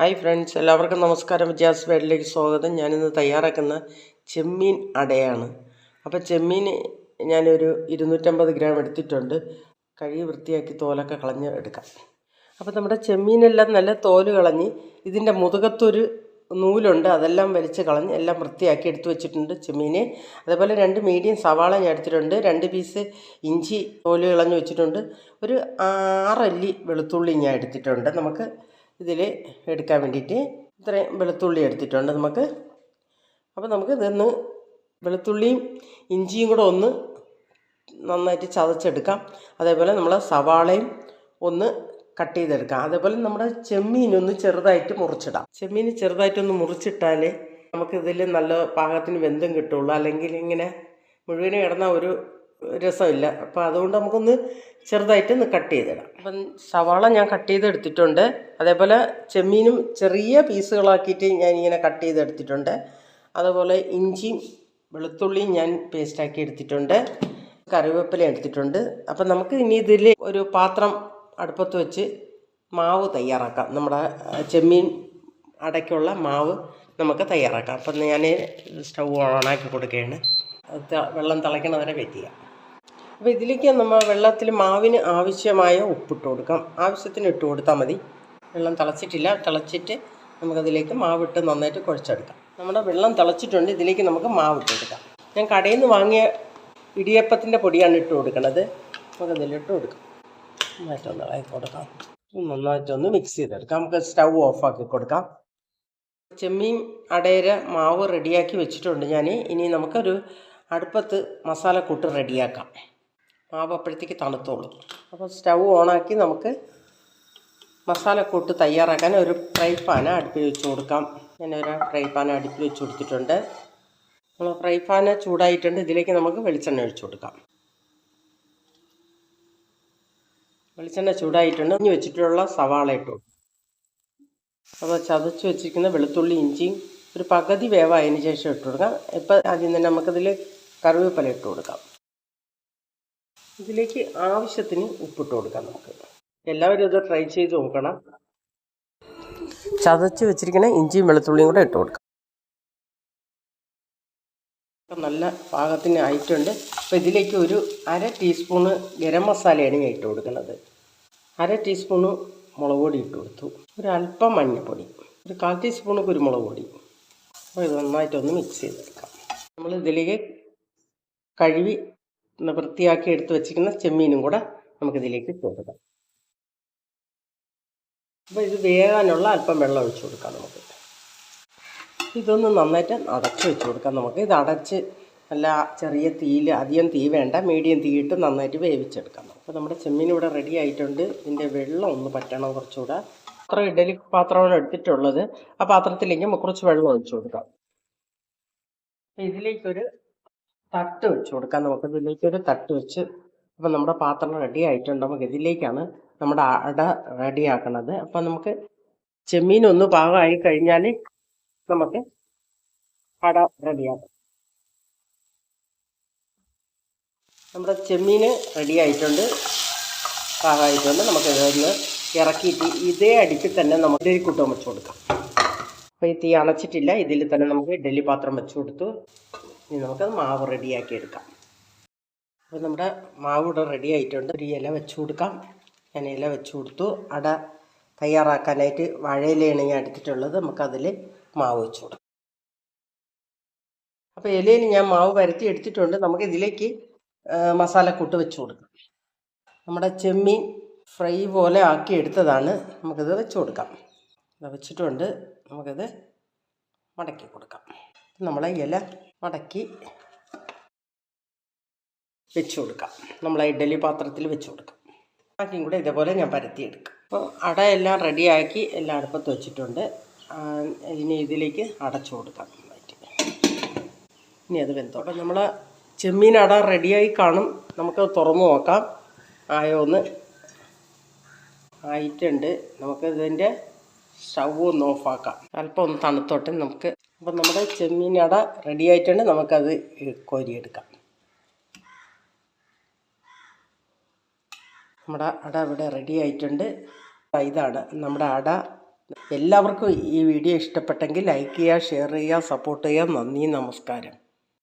Hi friends എല്ലാവർക്കും നമസ്കാരം. വിജയാസ് വേഡിലേക്ക് സ്വാഗതം. ഞാനിന്ന് തയ്യാറാക്കുന്ന ചെമ്മീൻ അടയാണ്. അപ്പോൾ ചെമ്മീൻ ഞാനൊരു ഇരുന്നൂറ്റമ്പത് ഗ്രാം എടുത്തിട്ടുണ്ട്. കഴുകി വൃത്തിയാക്കി തോലൊക്കെ കളഞ്ഞ് എടുക്കാം. അപ്പോൾ നമ്മുടെ ചെമ്മീനെല്ലാം നല്ല തോൽ കളഞ്ഞ് ഇതിന്റെ മുതുകത്തൊരു നൂലുണ്ട് അതെല്ലാം വലിച്ച് കളഞ്ഞ് എല്ലാം വൃത്തിയാക്കി എടുത്തു വെച്ചിട്ടുണ്ട് ചെമ്മീൻ അതേപോലെ രണ്ട് മീഡിയം സവാള ഞാൻ എടുത്തിട്ടുണ്ട്. രണ്ട് പീസ് ഇഞ്ചി തോൽ കളഞ്ഞ് വെച്ചിട്ടുണ്ട്. ഒരു ആറല്ലി വെളുത്തുള്ളി ഞാൻ എടുത്തിട്ടുണ്ട്. നമുക്ക് ഇതിൽ എടുക്കാൻ വേണ്ടിയിട്ട് ഇത്രയും വെളുത്തുള്ളി എടുത്തിട്ടുണ്ട് നമുക്ക്. അപ്പോൾ നമുക്ക് ഇതൊന്ന് വെളുത്തുള്ളിയും ഇഞ്ചിയും കൂടെ ഒന്ന് നന്നായിട്ട് ചതച്ചെടുക്കാം. അതേപോലെ നമ്മൾ സവാളയും ഒന്ന് കട്ട് ചെയ്തെടുക്കാം. അതേപോലെ നമ്മുടെ ചെമ്മീനൊന്ന് ചെറുതായിട്ട് മുറിച്ചിടാം. ചെമ്മീൻ ചെറുതായിട്ടൊന്ന് മുറിച്ചിട്ടാലേ നമുക്കിതിൽ നല്ല പാകത്തിന് വെന്തും കിട്ടുള്ളൂ. അല്ലെങ്കിൽ ഇങ്ങനെ മുഴുവനും കിടന്ന ഒരു രസമില്ല. അപ്പോൾ അതുകൊണ്ട് നമുക്കൊന്ന് ചെറുതായിട്ട് ഒന്ന് കട്ട് ചെയ്തിടാം. അപ്പം സവാള ഞാൻ കട്ട് ചെയ്തെടുത്തിട്ടുണ്ട്. അതേപോലെ ചെമ്മീനും ചെറിയ പീസുകളാക്കിയിട്ട് ഞാൻ ഇങ്ങനെ കട്ട് ചെയ്തെടുത്തിട്ടുണ്ട്. അതുപോലെ ഇഞ്ചിയും വെളുത്തുള്ളിയും ഞാൻ പേസ്റ്റാക്കി എടുത്തിട്ടുണ്ട്. കറിവേപ്പില എടുത്തിട്ടുണ്ട്. അപ്പം നമുക്ക് ഇനി ഇതിൽ ഒരു പാത്രം അടുപ്പത്ത് വെച്ച് മാവ് തയ്യാറാക്കാം. നമ്മുടെ ചെമ്മീൻ അടയ്ക്കുള്ള മാവ് നമുക്ക് തയ്യാറാക്കാം. അപ്പം ഞാൻ സ്റ്റൗ ഓണാക്കി കൊടുക്കുകയാണ്. വെള്ളം തിളയ്ക്കണവരെ വെയിറ്റ് ചെയ്യാം. അപ്പോൾ ഇതിലേക്ക് നമ്മൾ വെള്ളത്തിൽ മാവിന് ആവശ്യമായ ഉപ്പിട്ട് കൊടുക്കാം. ആവശ്യത്തിന് ഇട്ട് കൊടുത്താൽ മതി. വെള്ളം തിളച്ചിട്ടില്ല. തിളച്ചിട്ട് നമുക്കതിലേക്ക് മാവിട്ട് നന്നായിട്ട് കുഴച്ചെടുക്കാം. നമ്മുടെ വെള്ളം തിളച്ചിട്ടുണ്ട്. ഇതിലേക്ക് നമുക്ക് മാവിട്ട് കൊടുക്കാം. ഞാൻ കടയിൽ നിന്ന് വാങ്ങിയ ഇടിയപ്പത്തിന്റെ പൊടിയാണ് ഇട്ട് കൊടുക്കുന്നത്. നമുക്കതിലിട്ട് കൊടുക്കാം. നന്നായിട്ടൊന്ന് ഇളക്കി കൊടുക്കാം. നന്നായിട്ടൊന്ന് മിക്സ് ചെയ്തെടുക്കാം. നമുക്ക് സ്റ്റൗ ഓഫാക്കി കൊടുക്കാം. ചെമ്മീൻ അടയര മാവ് റെഡിയാക്കി വെച്ചിട്ടുണ്ട് ഞാൻ ഇനി നമുക്കൊരു അടുപ്പത്ത് മസാലക്കൂട്ട് റെഡിയാക്കാം. മാവ് അപ്പോഴത്തേക്ക് തണുത്തോളൂ. അപ്പോൾ സ്റ്റൗ ഓണാക്കി നമുക്ക് മസാലക്കൂട്ട് തയ്യാറാക്കാൻ ഒരു ഫ്രൈ പാൻ അടുപ്പിൽ വെച്ച് കൊടുക്കാം. ഞാൻ ഒരു ഫ്രൈ പാൻ അടുപ്പിൽ വെച്ച് കൊടുത്തിട്ടുണ്ട്. നമ്മൾ ഫ്രൈ പാൻ ചൂടായിട്ടുണ്ട്. ഇതിലേക്ക് നമുക്ക് വെളിച്ചെണ്ണ ഒഴിച്ചു കൊടുക്കാം. വെളിച്ചെണ്ണ ചൂടായിട്ടുണ്ട്. ഇനി വെച്ചിട്ടുള്ള സവാള ഇട്ടു. അപ്പോൾ ചതച്ച് വെച്ചിരിക്കുന്ന വെളുത്തുള്ളി ഇഞ്ചിയും ഒരു പകുതി വേവായതിന് ശേഷം ഇട്ട് കൊടുക്കാം. ഇപ്പം ആദ്യം തന്നെ നമുക്കതിൽ കറിവേപ്പില ഇട്ട് കൊടുക്കാം. ഇതിലേക്ക് ആവശ്യത്തിന് ഉപ്പിട്ട് കൊടുക്കാം നമുക്ക്. എല്ലാവരും ഇത് ട്രൈ ചെയ്ത് നോക്കണം. ചതച്ച് വെച്ചിരിക്കുന്ന ഇഞ്ചിയും വെളുത്തുള്ളിയും കൂടെ ഇട്ട് കൊടുക്കാം. നല്ല പാകത്തിന് ആയിട്ടുണ്ട്. അപ്പോൾ ഇതിലേക്ക് ഒരു അര ടീസ്പൂണ് ഗരം മസാലയാണ് ഞാൻ ഇട്ട് കൊടുക്കുന്നത്. അര ടീസ്പൂണ് മുളക് പൊടി ഇട്ട് കൊടുത്തു. ഒരു അല്പം മഞ്ഞൾപ്പൊടി ഒരു കാൽ ടീസ്പൂണ് കുരുമുളക് പൊടി. അപ്പോൾ ഇത് നന്നായിട്ടൊന്ന് മിക്സ് ചെയ്തെടുക്കാം. നമ്മൾ ഇതിലേക്ക് കഴുകി വൃത്തിയാക്കി എടുത്ത് വെച്ചിരിക്കുന്ന ചെമ്മീനും കൂടെ നമുക്കിതിലേക്ക് ഇട്ട് കൊടുക്കാം. അപ്പോൾ ഇത് വേകാനുള്ള അല്പം വെള്ളം ഒഴിച്ചു കൊടുക്കാം നമുക്ക്. ഇതൊന്ന് നന്നായിട്ട് അടച്ചു വെച്ച് കൊടുക്കാം നമുക്ക്. ഇത് അടച്ച് നല്ല ചെറിയ തീയിൽ അധികം തീ വേണ്ട മീഡിയം തീയിട്ട് നന്നായിട്ട് വേവിച്ചെടുക്കാം അപ്പോൾ നമ്മുടെ ചെമ്മീൻ ഇവിടെ റെഡി ആയിട്ടുണ്ട്. ഇതിന്റെ വെള്ളം ഒന്ന് പറ്റണം കുറച്ചുകൂടെ. അത്ര ഇഡലി പാത്രമാണ് എടുത്തിട്ടുള്ളത്. ആ പാത്രത്തിലേക്ക് കുറച്ച് വെള്ളം ഒഴിച്ചു കൊടുക്കാം. ഇതിലേക്കൊരു തട്ട് വെച്ച് കൊടുക്കാം നമുക്ക്. ഇതിലേക്കൊരു തട്ട് വെച്ച് അപ്പം നമ്മുടെ പാത്രം റെഡി ആയിട്ടുണ്ട്. നമുക്ക് ഇതിലേക്കാണ് നമ്മുടെ അട റെഡിയാക്കണത് അപ്പം നമുക്ക് ചെമ്മീൻ ഒന്ന് പാകമായി കഴിഞ്ഞാൽ നമുക്ക് അട റെഡിയാക്കാം. നമ്മുടെ ചെമ്മീൻ റെഡി ആയിട്ടുണ്ട്. പാകമായിട്ടുണ്ട് നമുക്ക് ഇതൊന്ന് ഇറക്കിയിട്ട് ഇതേ അടിക്ക് തന്നെ നമുക്ക് ഇഡലി കൂട്ടം വെച്ച് കൊടുക്കാം. അപ്പോൾ ഈ തീ അണച്ചിട്ടില്ല. ഇതിൽ തന്നെ നമുക്ക് ഇഡലി പാത്രം വെച്ച് കൊടുത്തു. ഇനി നമുക്കത് മാവ് റെഡിയാക്കി എടുക്കാം. അപ്പോൾ നമ്മുടെ മാവ് ഇവിടെ റെഡി ആയിട്ടുണ്ട്. ഒരു ഇല വെച്ച് കൊടുക്കാം. ഞാൻ ഇല വെച്ച് കൊടുത്തു. അട തയ്യാറാക്കാനായിട്ട് വാഴയിലയാണ് ഞാൻ എടുത്തിട്ടുള്ളത്. നമുക്കതിൽ മാവ് വെച്ച് കൊടുക്കാം അപ്പോൾ ഇലയിൽ ഞാൻ മാവ് പരത്തി എടുത്തിട്ടുണ്ട്. നമുക്ക് ഇതിലേക്ക് മസാലക്കൂട്ട് വെച്ച് കൊടുക്കാം. നമ്മുടെ ചെമ്മീൻ ഫ്രൈ പോലെ ആക്കി എടുത്തതാണ്. നമുക്കിത് വെച്ച് കൊടുക്കാം. ഇത് വെച്ചിട്ടുണ്ട്. നമുക്കിത് മടക്കി കൊടുക്കാം. നമ്മളെ ഇല മടക്കി വെച്ച് കൊടുക്കാം. നമ്മളെ ഇഡലി പാത്രത്തിൽ വെച്ച് കൊടുക്കാം. ബാക്കിയും കൂടെ ഇതേപോലെ ഞാൻ പരത്തിയെടുക്കാം. അപ്പോൾ അട എല്ലാം റെഡിയാക്കി എല്ലാം അടുപ്പത്ത് വെച്ചിട്ടുണ്ട്. ഇനി ഇതിലേക്ക് അടച്ചു കൊടുക്കാം. ഇനി അത് വെന്തോട്ടെ നമ്മൾ ചെമ്മീൻ അട റെഡിയായി കാണും. നമുക്ക് തുറന്നു നോക്കാം. ആയോന്ന് ആയിട്ടുണ്ട്. നമുക്ക് ഇതിന്റെ സ്റ്റൗ ഒന്ന് ഓഫാക്കാം അല്പം ഒന്ന് തണുത്തോട്ടെ നമുക്ക്. അപ്പം നമ്മുടെ ചെമ്മീൻ അട റെഡി ആയിട്ടുണ്ട്. നമുക്കത് കോരിയെടുക്കാം. നമ്മുടെ അട ഇവിടെ റെഡി ആയിട്ടുണ്ട്. ഇതാണ് നമ്മുടെ അട എല്ലാവർക്കും ഈ വീഡിയോ ഇഷ്ടപ്പെട്ടെങ്കിൽ ലൈക്ക് ചെയ്യുക ഷെയർ ചെയ്യുക സപ്പോർട്ട് ചെയ്യുക. നന്ദി നമസ്കാരം.